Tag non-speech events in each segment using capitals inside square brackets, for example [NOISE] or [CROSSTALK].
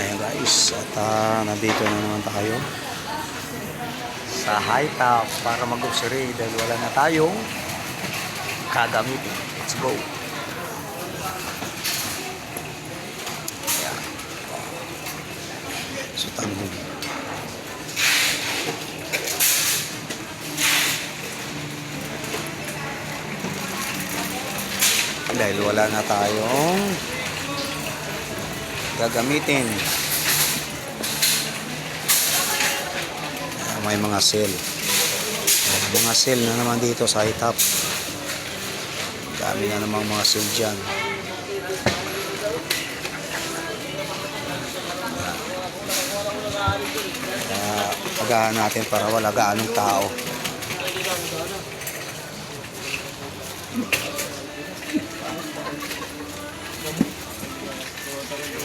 Ayan guys, at ah, nandito na naman tayo sa high top para mag-grocery dahil wala na tayong kagamitin. Let's go! Ayan. So, tanong. Dahil wala na tayong gagamitin. Ah, may mga. Ah, mga sale na naman dito sa hitap. Dami na namang mga sale dyan. Agahan natin para wala gaanong tao.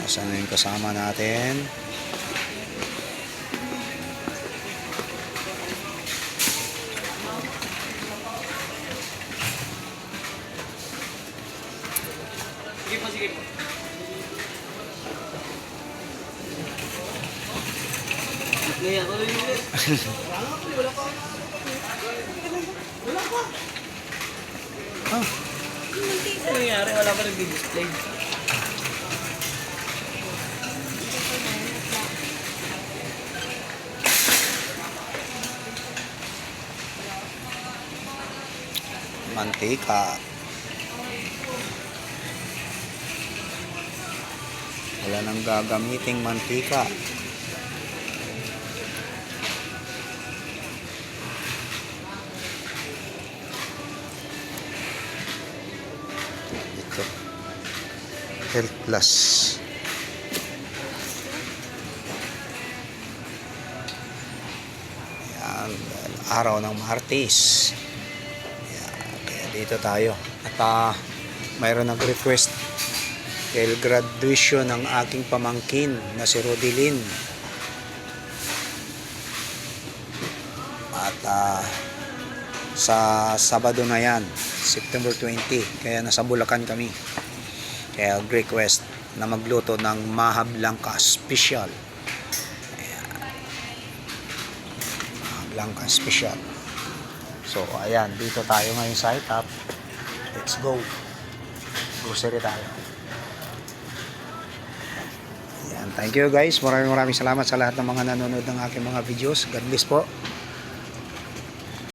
Nasaan na yung kasama natin? Sige po, sige po. Ngayon, ano yung ulit? [LAUGHS] Ah, Ano nangyari? Wala pa nag-display. Mantika. Wala nang gagamiting mantika. Ito. Health Plus. Araw ng Martes. Dito tayo. At ah, mayroon nag-request dahil graduation ng aking pamangkin na si Rodilin. At ah, sa Sabado na yan, September 20. Kaya nasa Bulacan kami. Kaya request na magluto ng Mahab Langka Special. Ayan. Mahab Langka Special. So, ayan, dito tayo ngayon sa Hitap. Let's go. Grocery tayo. Ayan, thank you guys. Maraming maraming salamat sa lahat ng mga nanonood ng aking mga videos. God bless po.